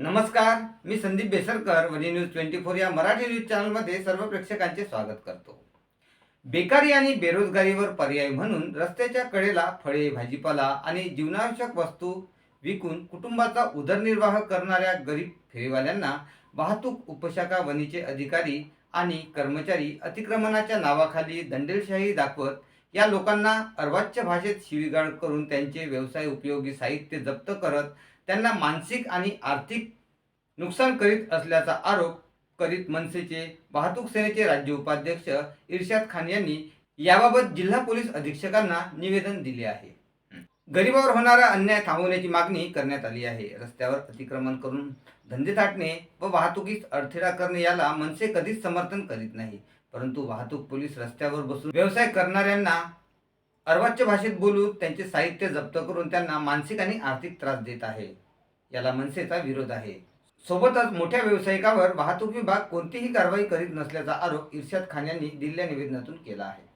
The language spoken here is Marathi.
नमस्कार मी संदीप बेसरकर वनी न्यूज ट्वेंटी फोर या मराठी न्यूज चॅनलमध्ये सर्व प्रेक्षकांचे स्वागत करतो. बेकारी आणि बेरोजगारीवर पर्याय म्हणून रस्त्याच्या कडेला फळे भाजीपाला आणि जीवनावश्यक वस्तू विकून कुटुंबाचा उदरनिर्वाह करणाऱ्या गरीब फेरीवाल्यांना वाहतूक उपशाखा वनीचे अधिकारी आणि कर्मचारी अतिक्रमणाच्या नावाखाली दंडेलशाही दाखवत या लोकांना अर्वाच्य भाषेत शिवीगाळ करून त्यांचे व्यवसाय उपयोगी साहित्य जप्त करत त्यांना मानसिक आणि आर्थिक नुकसान करीत असल्याचा आरोप करीत मनसेचे वाहतूक सेनेचे राज्य उपाध्यक्ष इर्शाद खान यांनी याबाबत जिल्हा पोलीस अधीक्षकांना निवेदन दिले आहे. गरिबावर होणारा अन्याय थांबवण्याची मागणी करण्यात आली आहे. रस्त्यावर अतिक्रमण करून धंदे थाटणे व वाहतुकीस अडथळा करणे याला मनसे कधीच समर्थन करीत नाही. परंतु वाहतूक पोलीस रस्त्यावर बसून व्यवसाय करणाऱ्यांना अर्वाच्य भाषेत बोलून त्यांचे साहित्य जप्त करून त्यांना मानसिक आणि आर्थिक त्रास देत आहे. याला मनसेचा विरोध आहे. सोबतच मोठ्या व्यावसायिकावर वाहतूक विभाग कोणतीही कारवाई करीत नसल्याचा आरोप इर्शाद खान यांनी दिलेल्या निवेदनातून केला आहे.